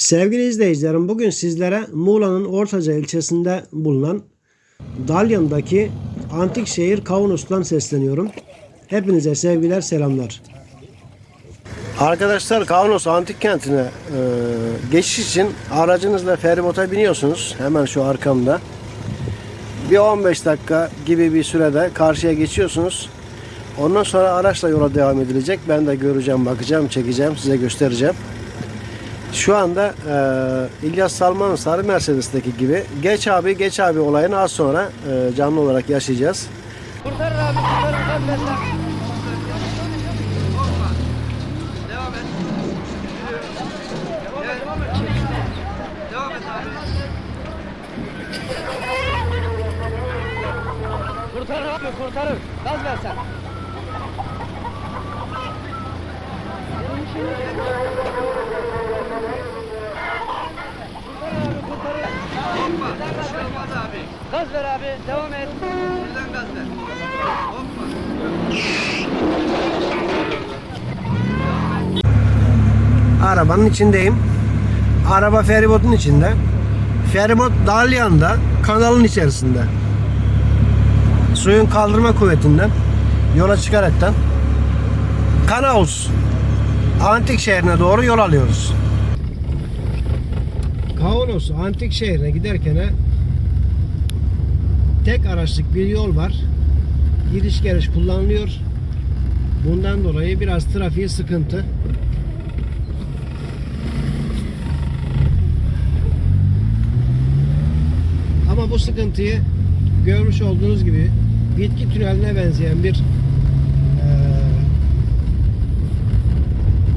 Sevgili izleyicilerim bugün sizlere Muğla'nın Ortaca ilçesinde bulunan Dalyan'daki antik şehir Kavunus'tan sesleniyorum. Hepinize sevgiler selamlar. Arkadaşlar Kavunus antik kentine e, geçiş için aracınızla feribota biniyorsunuz. Hemen şu arkamda. Bir 15 dakika gibi bir sürede karşıya geçiyorsunuz. Ondan sonra araçla yola devam edilecek. Ben de göreceğim, bakacağım, çekeceğim, size göstereceğim. Şu anda e, İlyas Salman'ın Sarı Mercedes'teki gibi geç abi geç abi olayını az sonra e, canlı olarak yaşayacağız. Kurtarın abi kurtarın abi. Kurtarın abi kurtarın. Gaz ver sen. Kurtarın abi kurtarın. Hoppa. Bir şey olmaz abi. Gaz ver abi. Devam et. Birden gaz ver. Hoppa. Arabanın içindeyim. Araba feribotun içinde. Feribot Dalyan'da kanalın içerisinde. Suyun kaldırma kuvvetinden yola çıkaraktan Kanaus antik şehrine doğru yol alıyoruz. Kaunos antik şehrine giderken tek araçlık bir yol var. Gidiş geliş kullanılıyor. Bundan dolayı biraz trafiği sıkıntı. Ama bu sıkıntıyı görmüş olduğunuz gibi bitki tüneline benzeyen bir eee,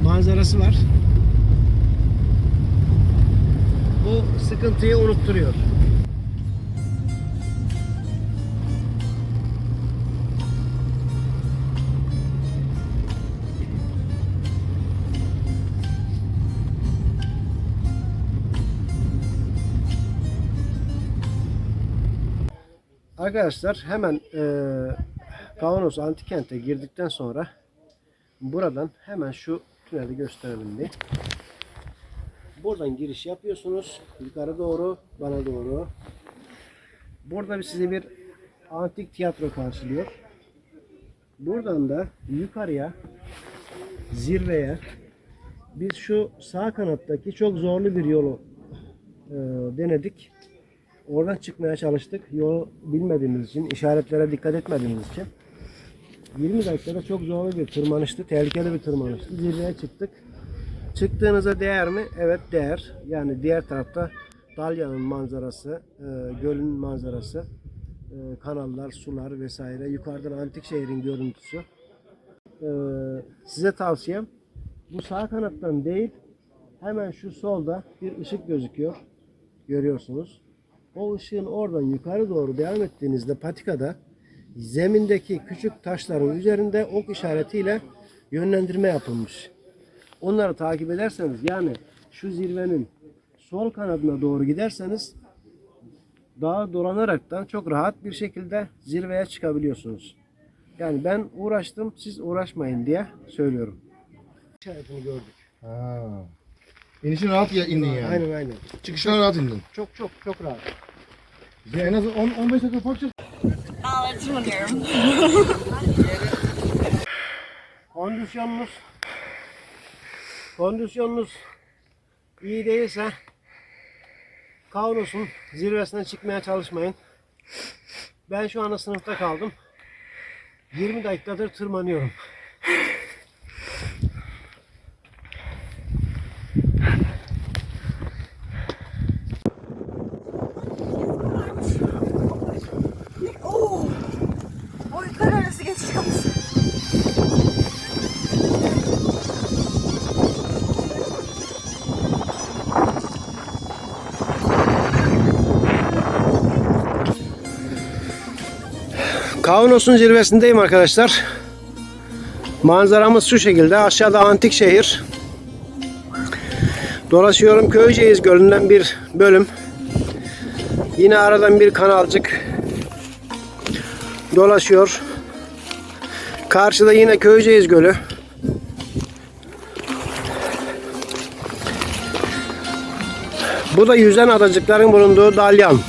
manzarası var. Bu sıkıntıyı unutturuyor. Arkadaşlar hemen eee Kavanoz Antikent'e girdikten sonra buradan hemen şu tüneli gösterelim bir. Buradan giriş yapıyorsunuz. Yukarı doğru, bana doğru. Burada bir size bir antik tiyatro karşılıyor. Buradan da yukarıya, zirveye biz şu sağ kanattaki çok zorlu bir yolu eee, denedik. Oradan çıkmaya çalıştık. Yolu bilmediğimiz için, işaretlere dikkat etmediğimiz için. 20 dakikada çok zorlu bir tırmanıştı. Tehlikeli bir tırmanıştı. Zirveye çıktık. Çıktığınıza değer mi? Evet değer. Yani diğer tarafta Dalyan'ın manzarası, e, gölün manzarası, e, kanallar, sular vesaire. Yukarıdan antik şehrin görüntüsü. E, size tavsiyem bu sağ kanattan değil hemen şu solda bir ışık gözüküyor. Görüyorsunuz. O ışığın oradan yukarı doğru devam ettiğinizde patikada zemindeki küçük taşların üzerinde ok işaretiyle yönlendirme yapılmış. Onları takip ederseniz yani şu zirvenin sol kanadına doğru giderseniz dağa dolanaraktan çok rahat bir şekilde zirveye çıkabiliyorsunuz. Yani ben uğraştım siz uğraşmayın diye söylüyorum. İşaretini gördük. Ha. İnişin rahat ya indin yani. Aynen aynen. Çıkışına rahat indin. Çok çok çok rahat. Bize en az 10 15 dakika fark. Ağlatırım. kondisyonunuz kondisyonunuz iyi değilse Kaunus'un zirvesine çıkmaya çalışmayın. Ben şu anda sınıfta kaldım. 20 dakikadır tırmanıyorum. Kaunos'un zirvesindeyim arkadaşlar. Manzaramız şu şekilde. Aşağıda antik şehir. Dolaşıyorum. Köyceğiz Gölü'nden bir bölüm. Yine aradan bir kanalcık dolaşıyor. Karşıda yine Köyceğiz Gölü. Bu da yüzen adacıkların bulunduğu dalyan.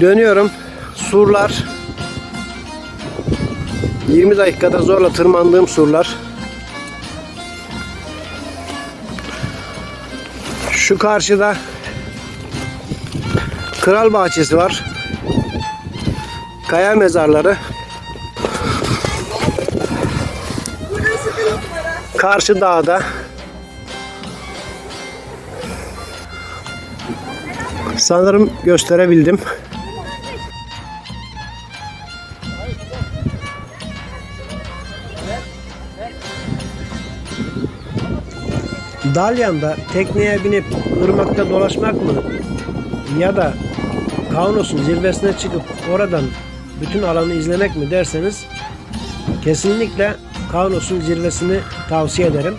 Dönüyorum. Surlar. 20 dakikada zorla tırmandığım surlar. Şu karşıda Kral Bahçesi var. Kaya mezarları. Karşı dağda. Sanırım gösterebildim. Dalyan'da tekneye binip ırmakta dolaşmak mı ya da Kaunos'un zirvesine çıkıp oradan bütün alanı izlemek mi derseniz kesinlikle Kaunos'un zirvesini tavsiye ederim.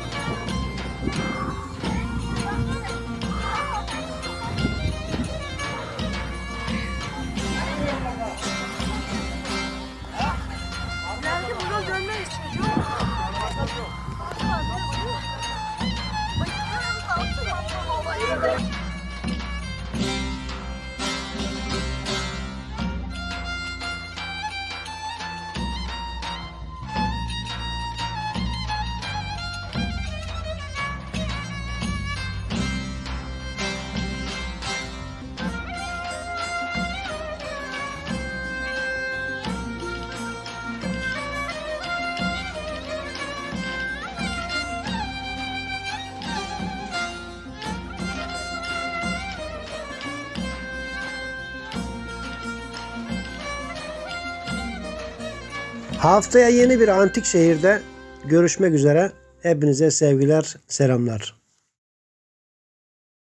Haftaya yeni bir antik şehirde görüşmek üzere. Hepinize sevgiler, selamlar.